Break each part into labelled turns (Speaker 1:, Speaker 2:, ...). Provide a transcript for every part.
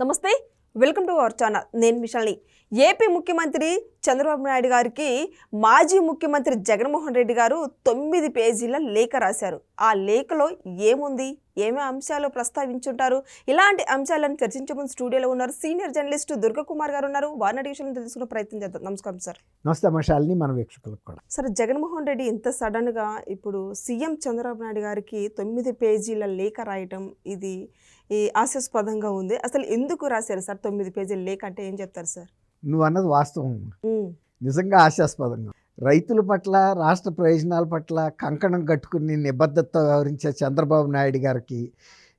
Speaker 1: నమస్తే welcome to our channel. నేను మిషల్ని. AP ముఖ్యమంత్రి చంద్రబాబు నాయుడు గారికి మాజీ ముఖ్యమంత్రి జగన్మోహన్ రెడ్డి గారు తొమ్మిది పేజీల లేఖ రాశారు. ఆ లేఖలో ఏముంది? ఏమే అంశాలు ప్రస్తావించుంటారు? ఇలాంటి అంశాలను చర్చించే ముందు స్టూడియోలో ఉన్నారు సీనియర్ జర్నలిస్ట్ దుర్గకుమార్ గారు ఉన్నారు. వారిని విషయాలను తెలుసుకునే ప్రయత్నం చేద్దాం. నమస్కారం సార్.
Speaker 2: నమస్తే మషాల్ని మన వీక్షకులకు కూడా.
Speaker 1: సార్ జగన్మోహన్ రెడ్డి ఇంత సడన్గా ఇప్పుడు సీఎం చంద్రబాబు నాయుడు గారికి తొమ్మిది పేజీల లేఖ రాయటం ఇది ఈ హాస్యాస్పదంగా ఉంది. అసలు ఎందుకు రాశారు సార్ తొమ్మిది పేజీల లేఖ అంటే ఏం చెప్తారు సార్?
Speaker 2: నువ్వు అన్నది వాస్తవం. నిజంగా ఆశాస్పదంగా రైతుల పట్ల రాష్ట్ర ప్రయోజనాల పట్ల కంకణం కట్టుకుని నిబద్ధతతో వ్యవహరించే చంద్రబాబు నాయుడు గారికి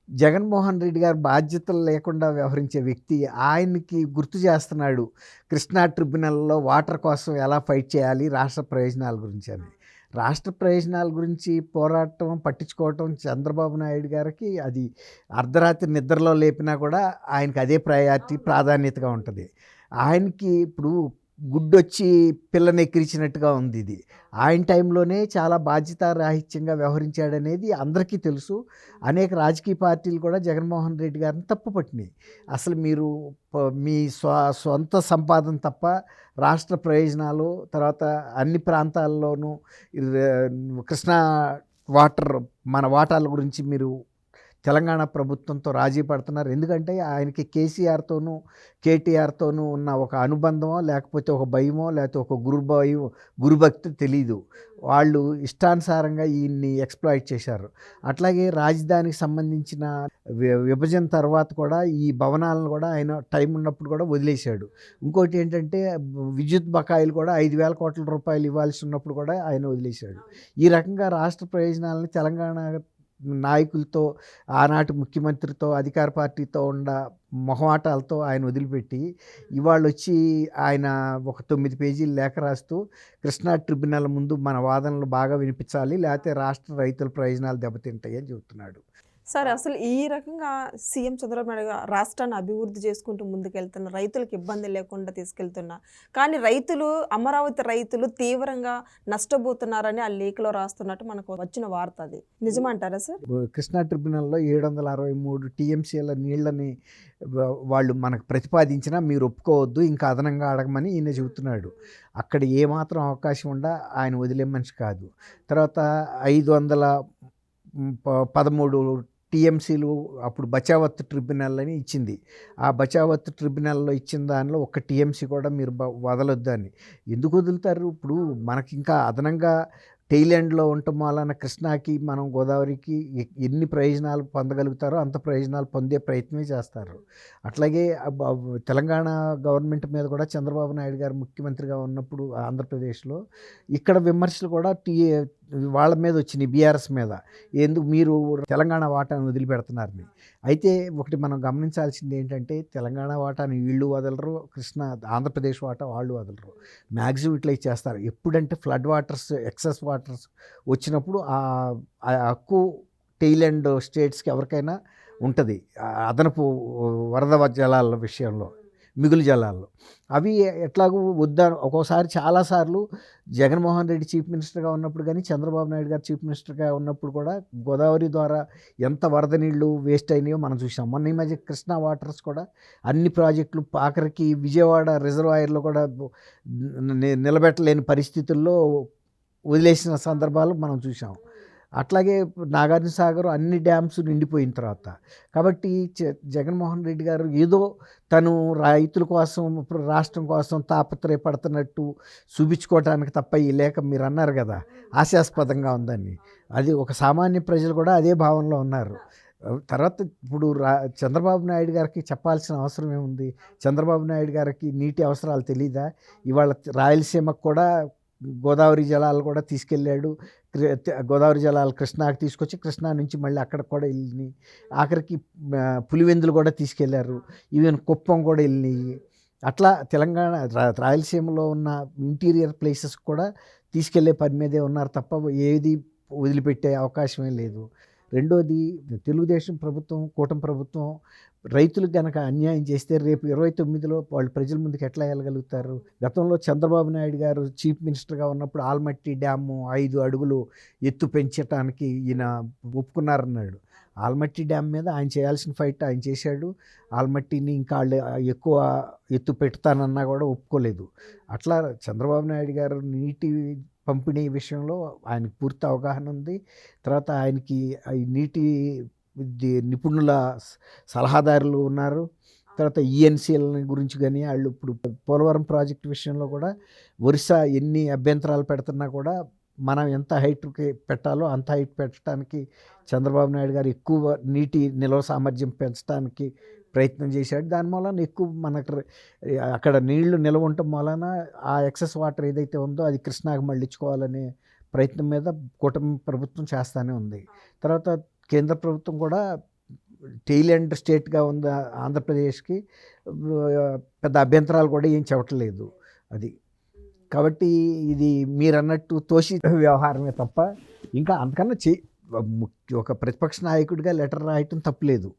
Speaker 2: జగన్మోహన్ రెడ్డి గారు బాధ్యతలు లేకుండా వ్యవహరించే వ్యక్తి ఆయనకి గుర్తు చేస్తున్నాడు. కృష్ణా ట్రిబ్యునల్లో వాటర్ కోసం ఎలా ఫైట్ చేయాలి రాష్ట్ర ప్రయోజనాల గురించి అని. రాష్ట్ర ప్రయోజనాల గురించి పోరాటం పట్టించుకోవటం చంద్రబాబు నాయుడు గారికి అది అర్ధరాత్రి నిద్రలో లేపినా కూడా ఆయనకి అదే ప్రయారిటీ ప్రాధాన్యతగా ఉంటుంది. ఆయనకి ఇప్పుడు గుడ్డొచ్చి పిల్లని ఎక్కిరించినట్టుగా ఉంది ఇది. ఆయన టైంలోనే చాలా బాధ్యతారాహిత్యంగా వ్యవహరించాడనేది అందరికీ తెలుసు. అనేక రాజకీయ పార్టీలు కూడా జగన్మోహన్ రెడ్డి గారిని తప్పు పట్టినాయి. అసలు మీరు మీ స్వ సొంత సంపాదన తప్ప రాష్ట్ర ప్రయోజనాలు తర్వాత అన్ని ప్రాంతాల్లోనూ కృష్ణా వాటర్ మన వాటాల గురించి మీరు తెలంగాణ ప్రభుత్వంతో రాజీ పడుతున్నారు. ఎందుకంటే ఆయనకి కేసీఆర్తోనూ కేటీఆర్తోనూ ఉన్న ఒక అనుబంధమో లేకపోతే ఒక భయమో లేకపోతే ఒక గురుభయం గురుభక్తి తెలీదు. వాళ్ళు ఇష్టానుసారంగా ఈయన్ని ఎక్స్ప్లాయిట్ చేశారు. అట్లాగే రాజధానికి సంబంధించిన విభజన తర్వాత కూడా ఈ భవనాలను కూడా ఆయన టైం ఉన్నప్పుడు కూడా వదిలేశాడు. ఇంకోటి ఏంటంటే విద్యుత్ బకాయిలు కూడా ఐదు వేల కోట్ల రూపాయలు ఇవ్వాల్సి ఉన్నప్పుడు కూడా ఆయన వదిలేశాడు. ఈ రకంగా రాష్ట్ర ప్రయోజనాలను తెలంగాణ నాయకులతో ఆనాటి ముఖ్యమంత్రితో అధికార పార్టీతో ఉన్న మొహమాటాలతో ఆయన వదిలిపెట్టి ఇవాళ వచ్చి ఆయన ఒక తొమ్మిది పేజీలు లేఖ రాస్తూ కృష్ణా ట్రిబ్యునల్ ముందు మన వాదనలు బాగా వినిపించాలి లేకపోతే రాష్ట్ర రైతుల ప్రయోజనాలు దెబ్బతింటాయి అని చెబుతున్నాడు.
Speaker 1: సార్ అసలు ఈ రకంగా సీఎం చంద్రబాబు నాయుడు రాష్ట్రాన్ని అభివృద్ధి చేసుకుంటూ ముందుకెళ్తున్న రైతులకు ఇబ్బంది లేకుండా తీసుకెళ్తున్నా కానీ రైతులు అమరావతి రైతులు తీవ్రంగా నష్టపోతున్నారని ఆ లేఖలో రాస్తున్నట్టు మనకు వచ్చిన వార్త అది. నిజమంటారా సార్?
Speaker 2: కృష్ణా ట్రిబ్యునల్లో ఏడు వందల అరవై మూడు టీఎంసీల నీళ్ళని వాళ్ళు మనకు ప్రతిపాదించినా మీరు ఒప్పుకోవద్దు ఇంకా అదనంగా అడగమని ఈయన చెబుతున్నాడు. అక్కడ ఏమాత్రం అవకాశం ఉండా ఆయన వదిలే మనిషి కాదు. తర్వాత ఐదు వందల పదమూడు టీఎంసీలు అప్పుడు బచావత్ ట్రిబ్యునల్ అని ఇచ్చింది. ఆ బచావత్ ట్రిబ్యునల్లో ఇచ్చిన దానిలో ఒక టీఎంసీ కూడా మీరు బ- వదలొద్దు అని. ఎందుకు వదులుతారు? ఇప్పుడు మనకి ఇంకా అదనంగా టైలాండ్లో ఉండటం వలన కృష్ణాకి మనం గోదావరికి ఎన్ని ప్రయోజనాలు పొందగలుగుతారో అంత ప్రయోజనాలు పొందే ప్రయత్నమే చేస్తారు. అట్లాగే తెలంగాణ గవర్నమెంట్ మీద కూడా చంద్రబాబు నాయుడు గారు ముఖ్యమంత్రిగా ఉన్నప్పుడు ఆంధ్రప్రదేశ్లో ఇక్కడ విమర్శలు కూడా టీ వాళ్ళ మీద వచ్చినాయి బీఆర్ఎస్ మీద. ఎందుకు మీరు తెలంగాణ వాటాను వదిలిపెడుతున్నారని అయితే ఒకటి మనం గమనించాల్సింది ఏంటంటే తెలంగాణ వాటాని వీళ్ళు వదలరు కృష్ణ ఆంధ్రప్రదేశ్ వాటా వాళ్ళు వదలరు. మ్యాక్సిమం ఇట్లా చేస్తారు. ఎప్పుడంటే ఫ్లడ్ వాటర్స్ ఎక్సెస్ వాటర్స్ వచ్చినప్పుడు ఆ హక్కు టెయిల్ అండ్ స్టేట్స్కి ఎవరికైనా ఉంటుంది. అదనపు వరద జలాల విషయంలో. మిగులు జలాల్లో. అవి ఎట్లాగూ వద్దా ఒక్కోసారి చాలాసార్లు జగన్మోహన్ రెడ్డి చీఫ్ మినిస్టర్గా ఉన్నప్పుడు కానీ చంద్రబాబు నాయుడు గారు చీఫ్ మినిస్టర్గా ఉన్నప్పుడు కూడా గోదావరి ద్వారా ఎంత వరద నీళ్ళు వేస్ట్ అయినాయో మనం చూసాం. మొన్న ఈ మధ్య కృష్ణా వాటర్స్ కూడా అన్ని ప్రాజెక్టులు ఆఖరికి విజయవాడ రిజర్వాయర్లో కూడా నిలబెట్టలేని పరిస్థితుల్లో వదిలేసిన సందర్భాలు మనం చూసాం. అట్లాగే నాగార్జున సాగర్ అన్ని డ్యామ్స్ నిండిపోయిన తర్వాత. కాబట్టి జ- జగన్మోహన్ రెడ్డి గారు ఏదో తను రైతుల కోసం ఇప్పుడు రాష్ట్రం కోసం తాపత్రయపడుతున్నట్టు చూపించుకోవటానికి తప్ప ఈ లేఖ మీరు అన్నారు కదా హాస్యాస్పదంగా ఉందని అది ఒక సామాన్య ప్రజలు కూడా అదే భావనలో ఉన్నారు. తర్వాత ఇప్పుడు రా చంద్రబాబు నాయుడు గారికి చెప్పాల్సిన అవసరం ఏముంది? చంద్రబాబు నాయుడు గారికి నీటి అవసరాలు తెలీదా? ఇవాళ రాయలసీమకు కూడా గోదావరి జలాలు కూడా తీసుకెళ్ళాడు. గోదావరి జలాలు కృష్ణాకి తీసుకొచ్చి కృష్ణా నుంచి మళ్ళీ అక్కడ కూడా వెళ్ళినాయి. ఆఖరికి పులివెందులు కూడా తీసుకెళ్ళారు. ఈవెన్ కుప్పం కూడా వెళ్ళినాయి. అట్లా తెలంగాణ రాయలసీమలో ఉన్న ఇంటీరియర్ ప్లేసెస్ కూడా తీసుకెళ్ళే పని మీదే ఉన్నారు తప్ప ఏది వదిలిపెట్టే అవకాశమే లేదు. రెండోది తెలుగుదేశం ప్రభుత్వం కూటమి ప్రభుత్వం రైతులకు గనక అన్యాయం చేస్తే రేపు ఇరవై తొమ్మిదిలో వాళ్ళు ప్రజల ముందుకు ఎట్లా వెళ్ళగలుగుతారు? గతంలో చంద్రబాబు నాయుడు గారు చీఫ్ మినిస్టర్గా ఉన్నప్పుడు ఆల్మట్టి డ్యాము ఐదు అడుగులు ఎత్తు పెంచటానికి ఈయన ఒప్పుకున్నారన్నాడు. ఆల్మట్టి డ్యామ్ మీద ఆయన చేయాల్సిన ఫైట్ ఆయన చేశాడు. ఆల్మట్టిని ఇంకా వాళ్ళు ఎక్కువ ఎత్తు పెడతానన్నా కూడా ఒప్పుకోలేదు. అట్లా చంద్రబాబు నాయుడు గారు నీటి పంపిణీ విషయంలో ఆయనకు పూర్తి అవగాహన ఉంది. తర్వాత ఆయనకి నీటి నిపుణుల సలహాదారులు ఉన్నారు. తర్వాత ఈఎన్సీఎల్ గురించి కానీ వాళ్ళు ఇప్పుడు పోలవరం ప్రాజెక్ట్ విషయంలో కూడా ఒరిస్సా ఎన్ని అభ్యంతరాలు పెడుతున్నా కూడా మనం ఎంత హైట్కి పెట్టాలో అంత హైట్ పెట్టడానికి చంద్రబాబు నాయుడు గారు ఎక్కువ నీటి నిల్వ సామర్థ్యం పెంచడానికి ప్రయత్నం చేశాడు. దాని మూలన ఎక్కువ మనకు అక్కడ నీళ్ళు నిల్వ ఉండటం మూలన ఆ ఎక్సెస్ వాటర్ ఏదైతే ఉందో అది కృష్ణాకి మళ్ళించుకోవాలనే ప్రయత్నం మీద కూటమి ప్రభుత్వం చేస్తూనే ఉంది. తర్వాత కేంద్ర ప్రభుత్వం కూడా టెయిల్ ఎండ్ స్టేట్గా ఉంది ఆంధ్రప్రదేశ్కి పెద్ద అభ్యంతరాలు కూడా ఏం చెప్పట్లేదు అది కాబట్టి ఇది మీరన్నట్టు తోషి వ్యవహారమే తప్ప ఇంకా అంతకన్నా చే ముఖ్య- ఒక ప్రతిపక్ష నాయకుడిగా లెటర్ రాయటం తప్పులేదు.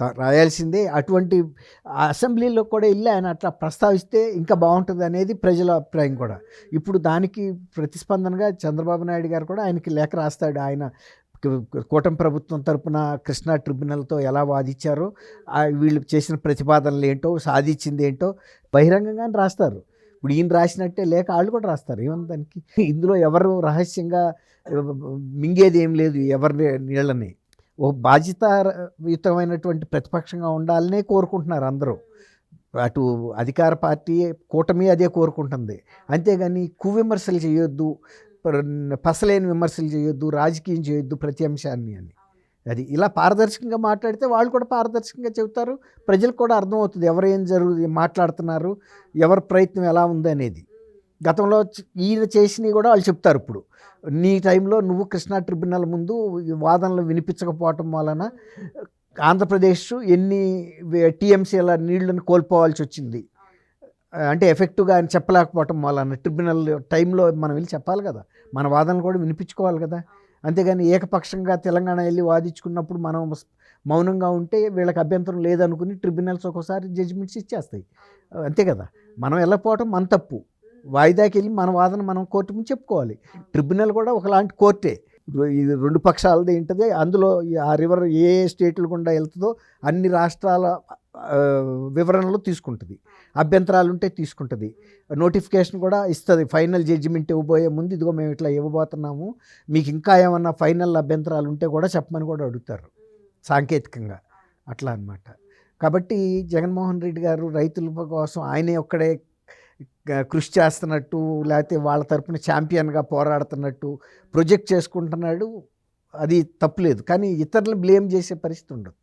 Speaker 2: త- రాయాల్సిందే అటువంటి అసెంబ్లీలో కూడా వెళ్ళి ఆయన అట్లా ప్రస్తావిస్తే ఇంకా బాగుంటుంది అనేది ప్రజల అభిప్రాయం కూడా. ఇప్పుడు దానికి ప్రతిస్పందనగా చంద్రబాబు నాయుడు గారు కూడా ఆయనకి లేఖ రాస్తాడు. ఆయన కూటమి ప్రభుత్వం తరపున కృష్ణా ట్రిబ్యునల్తో ఎలా వాదించారో వీళ్ళు చేసిన ప్రతిపాదనలు ఏంటో సాధించింది ఏంటో బహిరంగంగానే రాస్తారు. ఇప్పుడు ఈయన రాసినట్టే లేక వాళ్ళు కూడా రాస్తారు. ఏమన్నా దానికి? ఇందులో ఎవరు రహస్యంగా మింగేది ఏం లేదు ఎవరి నీళ్ళని. ఓ బాధ్యతాయుతమైనటువంటి ప్రతిపక్షంగా ఉండాలనే కోరుకుంటున్నారు అందరూ. అటు అధికార పార్టీ కూటమి అదే కోరుకుంటుంది. అంతేగాని కువిమర్శలు చేయొద్దు పసలేని విమర్శలు చేయొద్దు రాజకీయం చేయొద్దు ప్రతి అంశాన్ని అని. అది ఇలా పారదర్శకంగా మాట్లాడితే వాళ్ళు కూడా పారదర్శకంగా చెబుతారు. ప్రజలకు కూడా అర్థమవుతుంది ఎవరు ఏం జరుగు మాట్లాడుతున్నారు ఎవరి ప్రయత్నం ఎలా ఉంది అనేది. గతంలో ఈయన చేసినవి కూడా వాళ్ళు చెప్తారు ఇప్పుడు. నీ టైంలో నువ్వు కృష్ణా ట్రిబ్యునల్ ముందు వాదనలు వినిపించకపోవటం వలన ఆంధ్రప్రదేశ్ ఎన్ని టీఎంసీల నీళ్ళను కోల్పోవాల్సి వచ్చింది. అంటే ఎఫెక్టివ్గా ఆయన చెప్పలేకపోవటం వలన ట్రిబ్యునల్ టైంలో మనం వెళ్ళి చెప్పాలి కదా. మన వాదనలు కూడా వినిపించుకోవాలి కదా. అంతేగాని ఏకపక్షంగా తెలంగాణ వెళ్ళి వాదించుకున్నప్పుడు మనం మౌనంగా ఉంటే వీళ్ళకి అభ్యంతరం లేదనుకుని ట్రిబ్యునల్స్ ఒక్కోసారి జడ్జిమెంట్స్ ఇచ్చేస్తాయి. అంతే కదా? మనం వెళ్ళకపోవటం మన తప్పు. వాయిదాకి వెళ్ళి మన వాదన మనం కోర్టు ముందు చెప్పుకోవాలి. ట్రిబ్యునల్ కూడా ఒకలాంటి కోర్టే. ఇది రెండు పక్షాలది ఏంటది? అందులో ఆ రివర్ ఏ ఏ స్టేట్ల గుండా వెళ్తుందో అన్ని రాష్ట్రాల వివరణలు తీసుకుంటుంది. అభ్యంతరాలు ఉంటే తీసుకుంటుంది నోటిఫికేషన్ కూడా ఇస్తుంది. ఫైనల్ జడ్జిమెంట్ ఇవ్వబోయే ముందు ఇదిగో మేము ఇట్లా ఇవ్వబోతున్నాము. మీకు ఇంకా ఏమన్నా ఫైనల్ అభ్యంతరాలు ఉంటే కూడా చెప్పమని కూడా అడుగుతారు. సాంకేతికంగా. అట్లా అన్నమాట. కాబట్టి జగన్మోహన్ రెడ్డి గారు రైతుల కోసం ఆయనే ఒక్కడే కృషి చేస్తున్నట్టు లేకపోతే వాళ్ళ తరపున ఛాంపియన్గా పోరాడుతున్నట్టు ప్రొజెక్ట్ చేసుకుంటున్నాడు అది తప్పులేదు. కానీ ఇతరులు బ్లేమ్ చేసే పరిస్థితి ఉండదు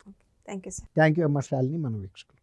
Speaker 1: thank you sir.
Speaker 2: Thank you అమ్మ శాలిని మనం వీక్షకులు